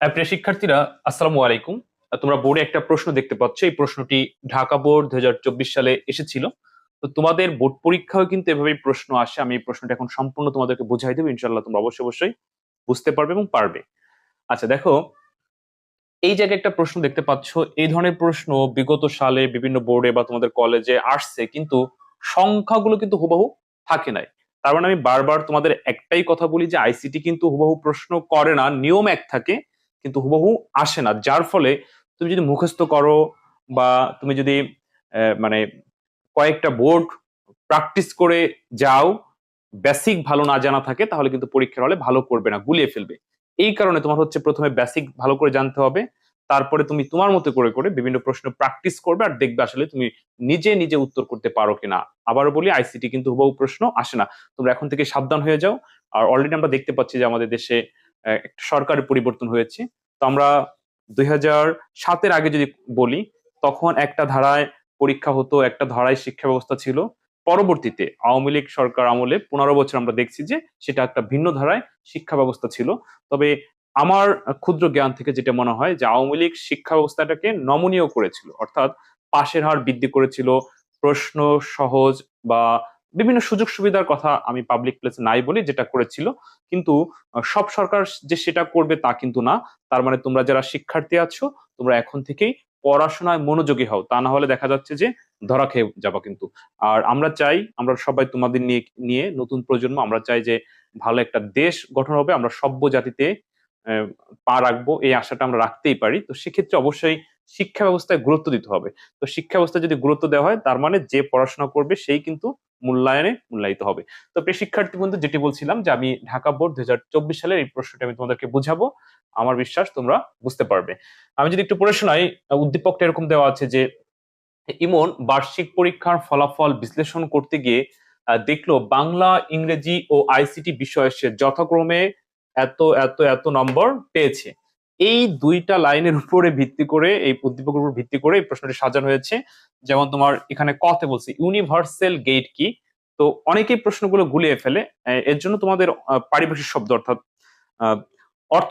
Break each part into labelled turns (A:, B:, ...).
A: হ্যাঁ, প্রিয় শিক্ষার্থীরা আসসালামু আলাইকুম। তোমরা বোর্ডে একটা প্রশ্ন দেখতে পাচ্ছ। এই প্রশ্নটি ঢাকা বোর্ড দুই হাজার চব্বিশ সালে এসেছিল। তো তোমাদের বোর্ড পরীক্ষাও কিন্তু এভাবেই প্রশ্ন আসে। আমি এই প্রশ্নটা এখন সম্পূর্ণ তোমাদেরকে বোঝাই দেবো। ইনশাল্লাহ তোমরা অবশ্যই অবশ্যই বুঝতে পারবে এবং পারবে। আচ্ছা দেখো এই জায়গায় একটা প্রশ্ন দেখতে পাচ্ছ। এই ধরনের প্রশ্ন বিগত সালে বিভিন্ন বোর্ডে বা তোমাদের কলেজে আসছে কিন্তু সংখ্যাগুলো কিন্তু হুবহু থাকে নাই। তার মানে আমি বারবার তোমাদের একটাই কথা বলি যে আইসিটি কিন্তু হুবহু প্রশ্ন করে না। নিয়ম এক থাকে কিন্তু হুবহু আসে না। যার ফলে তুমি যদি মুখস্থ করো বা তুমি যদি মানে কয়েকটা বোর্ড প্র্যাকটিস করে যাও, বেসিক ভালো না জানা থাকে, তাহলে কিন্তু পরীক্ষার হলে ভালো করবে না, গুলিয়ে ফেলবে। এই কারণে তোমার হচ্ছে প্রথমে বেসিক ভালো করে জানতে হবে, তারপরে তুমি তোমার মতো করে করে বিভিন্ন প্রশ্ন প্র্যাকটিস করবে আর দেখবে আসলে তুমি নিজে নিজে উত্তর করতে পারো কিনা। আবারও বলি আইসিটি কিন্তু হুবহু প্রশ্ন আসে না। তোমরা এখন থেকে সাবধান হয়ে যাও। আর অলরেডি আমরা দেখতে পাচ্ছি যে আমাদের দেশে একটা সরকারের পরিবর্তন হয়েছে। তো আমরা দুই হাজার সাতের আগে যদি বলি, তখন একটা ধারায় পরীক্ষা হতো, একটা ধারায় শিক্ষা ব্যবস্থা ছিল। পরবর্তীতে আওয়ামী লীগ সরকার আমলে পনেরো বছর আমরা দেখছি যে সেটা একটা ভিন্ন ধারায় শিক্ষা ব্যবস্থা ছিল। তবে আমার ক্ষুদ্র জ্ঞান থেকে যেটা মনে হয় যে আওয়ামী লীগ শিক্ষা ব্যবস্থাটাকে নমনীয় করেছিল, অর্থাৎ পাশের হার বৃদ্ধি করেছিল। প্রশ্ন সহজ বা বিভিন্ন সুযোগ সুবিধার কথা আমি পাবলিক প্লেসে নাই বলি, যেটা করেছিল। কিন্তু সব সরকার যে সেটা করবে তা কিন্তু না। তার মানে তোমরা যারা শিক্ষার্থী আছো, তোমরা এখন থেকেই পড়াশোনায় মনোযোগী হও। তা না হলে দেখা যাচ্ছে যে ধরা খেয়ে যাবা কিন্তু। আর আমরা চাই, আমরা সবাই তোমাদের নিয়ে নিয়ে নতুন প্রজন্ম, আমরা চাই যে ভালো একটা দেশ গঠন হবে। আমরা সভ্য জাতিতে পা রাখব। এই আশাটা আমরা রাখতেই পারি। তো সেক্ষেত্রে অবশ্যই শিক্ষা ব্যবস্থায় গুরুত্ব দিতে হবে। তো শিক্ষা ব্যবস্থায় যদি গুরুত্ব দেওয়া হয়, তার মানে যে পড়াশোনা করবে, সেই কিন্তু মূল্যায়নে মূল্যায়িত হবে। তো প্রিয় শিক্ষার্থী বন্ধু যেটি বলছিলাম যে আমি ঢাকা বোর্ড দুই সালের এই প্রশ্নটি আমি তোমাদেরকে বুঝাবো। আমার বিশ্বাস তোমরা বুঝতে পারবে। আমি যদি একটু পড়ে শোনাই, উদ্দীপকটা এরকম দেওয়া আছে যে, ইমন বার্ষিক পরীক্ষার ফলাফল বিশ্লেষণ করতে গিয়ে দেখল বাংলা, ইংরেজি ও আইসিটি বিষয়ে সে যথাক্রমে এত এত এত নম্বর পেয়েছে। এই দুইটা লাইনের উপরে ভিত্তি করে, এই উদ্দীপকের উপর ভিত্তি করে এই প্রশ্নটি সাজানো হয়েছে। যেমন তোমার এখানে কতে বলছি, ইউনিভার্সাল গেট কি? তো অনেকেই প্রশ্নগুলো গুলিয়ে ফেলে। এর জন্য তোমাদের পারিভাষিক শব্দ অর্থাৎ অর্থ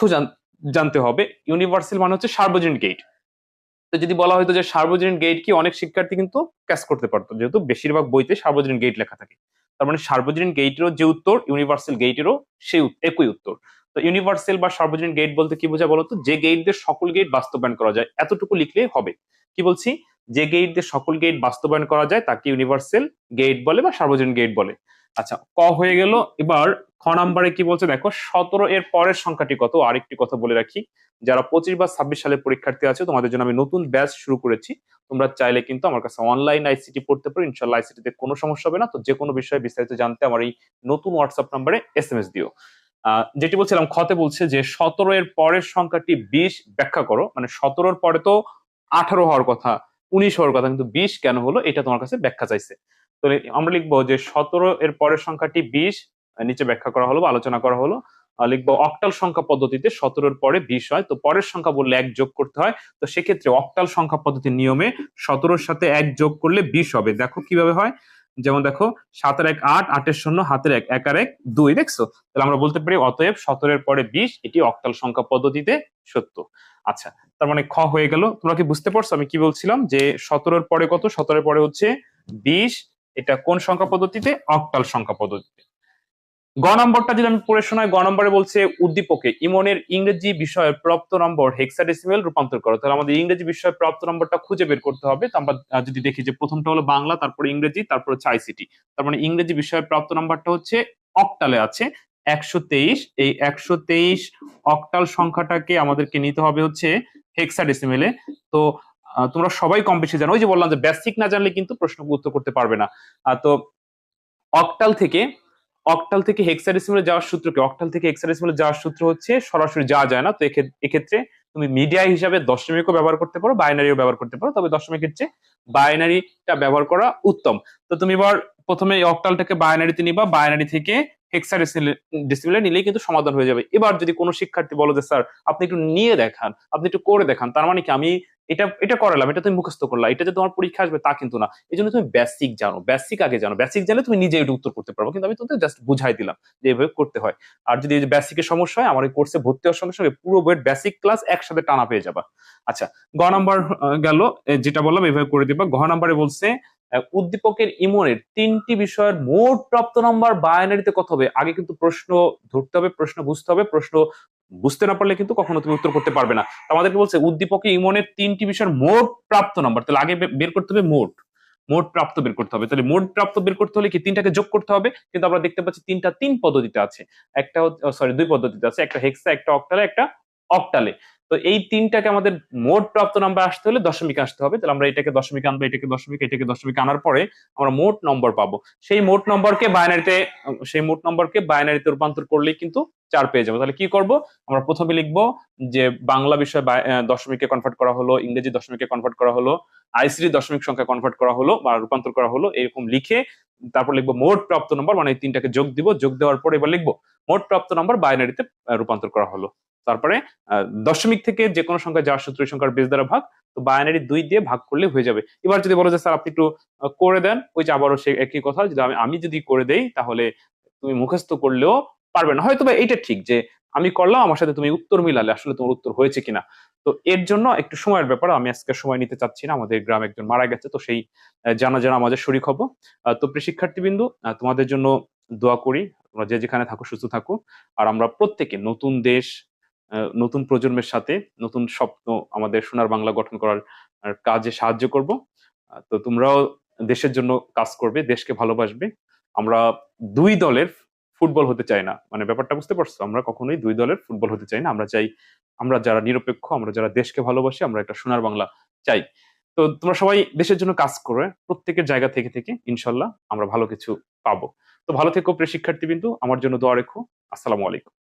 A: জানতে হবে। ইউনিভার্সাল মানে হচ্ছে সার্বজনীন গেট। তো যদি বলা হয়তো যে সার্বজনীন গেট কি, অনেক শিক্ষার্থী কিন্তু ক্যাশ করতে পারতো। যেহেতু বেশিরভাগ বইতে সার্বজনীন গেট লেখা থাকে। তার মানে সার্বজনীন গেটেরও যে উত্তর, ইউনিভার্সাল গেটেরও সেই একই উত্তর। তো ইউনিভার্সাল বা সার্বজনীন গেট বলতে কি বোঝায় বলতো? যে গেট দিয়ে সকল গেট বাস্তবায়ন করা যায়। এতটুকু লিখলে হবে। কি বলছি? যে গেট দিয়ে সকল গেট বাস্তবায়ন করা যায়, তাকে ইউনিভার্সাল গেট বলে বা সার্বজনীন গেট বলে। আচ্ছা ক হয়ে গেল। এবার খ নাম্বারে কি বলছে দেখো? সতেরো এর পরের সংখ্যাটি কত? আরেকটি কথা বলে রাখি। যারা পঁচিশ বা ছাব্বিশ সালে পরীক্ষার্থী আছে, তোমাদের জন্য আমি নতুন ব্যাচ শুরু করেছি। তোমরা চাইলে কিন্তু আমার কাছে অনলাইন আইসিটি পড়তে পারো। ইনশাল্লাহ আইসিটিতে কোনো সমস্যা হবে না। তো যে কোনো বিষয়ে বিস্তারিত জানতে আমার এই নতুন হোয়াটসঅ্যাপ নাম্বারে এস এম এস দিও। যেটি বলছিলাম খতে বলছে যে সতেরো এর পরের সংখ্যাটি বিশ, ব্যাখ্যা করো। মানে সতেরোর পরে তো আঠারো হওয়ার কথা, উনিশ হওয়ার কথা, কিন্তু বিশ কেন হলো এটা তোমার কাছে ব্যাখ্যা চাইছে। তো আমরা লিখব যে সতেরো এর পরের সংখ্যাটি বিশ নিচে ব্যাখ্যা করা হলো বা আলোচনা করা হলো। লিখব অক্টাল সংখ্যা পদ্ধতিতে সতেরোর পরে বিশ হয়, তো পরের সংখ্যা বললে এক যোগ করতে হয়, তো সেক্ষেত্রে অক্টাল সংখ্যা পদ্ধতির নিয়মে সতেরোর সাথে এক যোগ করলে বিশ হবে। দেখো কীভাবে হয় যেমন দেখো, সাতের এক আট, আটের শূন্য, হাতের এক এক আর এক, দুই, দেখছ? তাহলে আমরা বলতে পারি অতএব সতেরোর পরে বিশ, এটি অক্টাল সংখ্যা পদ্ধতিতে সত্য। আচ্ছা তার মানে খ হয়ে গেল। তোমরা কি বুঝতে পারছ? আমি কি বলছিলাম যে সতেরোর পরে কত? সতেরোর পরে হচ্ছে বিশ, এটা কোন সংখ্যা পদ্ধতিতে? অক্টাল সংখ্যা পদ্ধতিতে। গ নম্বরটা যদি আমি পড়ে শোনাই, গ নম্বরে বলছে উদ্দীপকে ইমনের ইংরেজি বিষয়ের প্রাপ্ত নম্বর হেক্সাডেসিমেল রূপান্তর করো। তাহলে আমাদের ইংরেজি বিষয়ের প্রাপ্ত নম্বরটা খুঁজে বের করতে হবে। তো আমরা যদি দেখি যে প্রথমটা হলো বাংলা, তারপর ইংরেজি, তারপর হচ্ছে আইসিটি তার মানে ইংরেজি বিষয়ের প্রাপ্ত নম্বরটা হচ্ছে অক্টালে আছে। একশো তেইশ, এই একশো তেইশ অক্টাল সংখ্যাটাকে আমাদেরকে নিতে হবে হচ্ছে হেক্সাডেসিমেলে তো তোমরা সবাই কম বেশি জানো। ওই যে বললাম যে বেসিক না জানলে কিন্তু প্রশ্ন উত্তর করতে পারবে না। তো অক্টাল থেকে অক্টাল থেকে হেক্সাডেসিমালে যাওয়ার সূত্র কি? অক্টাল থেকে হেক্সাডেসিমালে যাওয়ার সূত্র হচ্ছে সরাসরি যাওয়া যায় না। তো এক্ষে- এক্ষেত্রে তুমি মিডিয়া হিসাবে দশমিকও ব্যবহার করতে পারো বাইনারিও ব্যবহার করতে পারো। তবে দশমিক হচ্ছে বাইনারিটা ব্যবহার করা উত্তম। তো তুমি এবার প্রথমে অক্টালটাকে বাইনারিতে নিবা। বাইনারি থেকে হেক্সা ডিসিপ্লিন নিলেই কিন্তু সমাধান হয়ে যাবে। এবার যদি কোনো শিক্ষার্থী বলো যে, স্যার, আপনি একটু নিয়ে দেখান, আপনি একটু করে দেখান, তার মানে কি আমি এটা এটা করালাম, এটা তুমি মুখস্থ করলা, এটা যে তোমার পরীক্ষা আসবে তা কিন্তু না। এই জন্য তুমি বেসিক জানো বেসিক আগে জানো। বেসিক জানলে তুমি নিজে এটা উত্তর করতে পারব। কিন্তু আমি তোমাদের জাস্ট বুঝাই দিলাম যে এভাবে করতে হয়। আর যদি বেসিকের সমস্যা হয়, আমার এই কোর্সে ভর্তি হওয়ার সঙ্গে সঙ্গে পুরো বইয়ের বেসিক ক্লাস একসাথে টানা পেয়ে যাবা। আচ্ছা গ নাম্বার গেল যেটা বললাম এভাবে করে দিবা। ঘ নাম্বারে বলছে উদ্দীপকের ইমনের তিনটি বিষয়ের মোট প্রাপ্ত নাম্বার বাইনারিতে কত হবে? আগে কিন্তু প্রশ্ন ধরতে হবে, প্রশ্ন বুঝতে হবে, প্রশ্ন বুঝতে না পারলে কিন্তু কখনো তুমি উত্তর করতে পারবে না। আমাদেরকে বলছে, উদ্দীপকে ইমনের তিনটি বিষয়ের মোট প্রাপ্ত নাম্বার, তাহলে আগে বের করতে হবে মোট। মোট প্রাপ্ত বের করতে হবে। তাহলে মোট প্রাপ্ত বের করতে হলে কি তিনটাকে যোগ করতে হবে? কিন্তু আমরা দেখতে পাচ্ছি তিনটা তিন পদ্ধতিতে আছে। একটা সরি দুই পদ্ধতিতে আছে, একটা হেক্সা, একটা অক্টালে একটা অক্টালে। তো এই তিনটাকে আমাদের মোট প্রাপ্ত নাম্বার আসতে হলে দশমিক আসতে হবে। তাহলে আমরা এটাকে দশমিক আনব, এটাকে দশমিক এটাকে দশমিক আনার পরে আমরা মোট নম্বর পাবো। সেই মোট নম্বরকে বাইনারিতে সেই মোট নম্বরকে বাইনারিতে রূপান্তর করলেই কিন্তু চার পেয়ে যাব। তাহলে কি করব? আমরা প্রথমে লিখব যে বাংলা বিষয় দশমিকে কনভার্ট করা হলো, ইংরেজি দশমিকে কনভার্ট করা হলো আইসিডি দশমিক সংখ্যা কনভার্ট করা হলো বা রূপান্তর করা হলো, এরকম লিখে তারপর লিখব মোট প্রাপ্ত নম্বর মানে এই তিনটাকে যোগ দিব। যোগ দেওয়ার পরে এবার লিখব মোট প্রাপ্ত নম্বর বাইনারিতে রূপান্তর করা হলো। তারপরে দশমিক থেকে যে কোনো সংখ্যা যার সূত্র সংখ্যার বেস দ্বারা ভাগ, তো বাইনারি দুই দিয়ে ভাগ করলে হয়ে যাবে। এবার যদি বলো যে, স্যার, আপনি একটু করে দেন। ওই যে আবারও সে একই কথা, যদি আমি আমি যদি করে দেই, তাহলে তুমি মুখস্থ করলেও পারবে না। হয়তো বা এইটা ঠিক যে, আমি করলাম, আমার সাথে তুমি উত্তর মিলালে, আসলে তোমার উত্তর হয়েছে কিনা? তো এর জন্য একটু সময়ের ব্যাপার আমি আজকে সময় নিতে চাচ্ছি না। আমাদের গ্রামে একজন মারা গেছে, তো সেই জানা জানা আমাদের শরীর হব। তো প্রিয় শিক্ষার্থীবৃন্দু তোমাদের জন্য দোয়া করি। তোমরা যে যেখানে থাকো, সুস্থ থাকো। আর আমরা প্রত্যেকে নতুন দেশ নতুন প্রজন্মের সাথে নতুন স্বপ্ন আমাদের সোনার বাংলা গঠন করার কাজে সাহায্য করব। তো তোমরাও দেশের জন্য কাজ করবে, দেশকে ভালোবাসবে। আমরা দুই দলের ফুটবল হতে চাই না। মানে ব্যাপারটা বুঝতে পারছ? আমরা কখনোই দুই দলের ফুটবল হতে চাই না। আমরা চাই, আমরা যারা নিরপেক্ষ, আমরা যারা দেশকে ভালোবাসি, আমরা একটা সোনার বাংলা চাই। তো তোমরা সবাই দেশের জন্য কাজ করে প্রত্যেকের জায়গা থেকে থেকে, ইনশাল্লাহ আমরা ভালো কিছু পাবো। তো ভালো থেকো প্রিয় শিক্ষার্থী বিন্দু আমার জন্য দোয়া রেখো। আসসালামু আলাইকুম।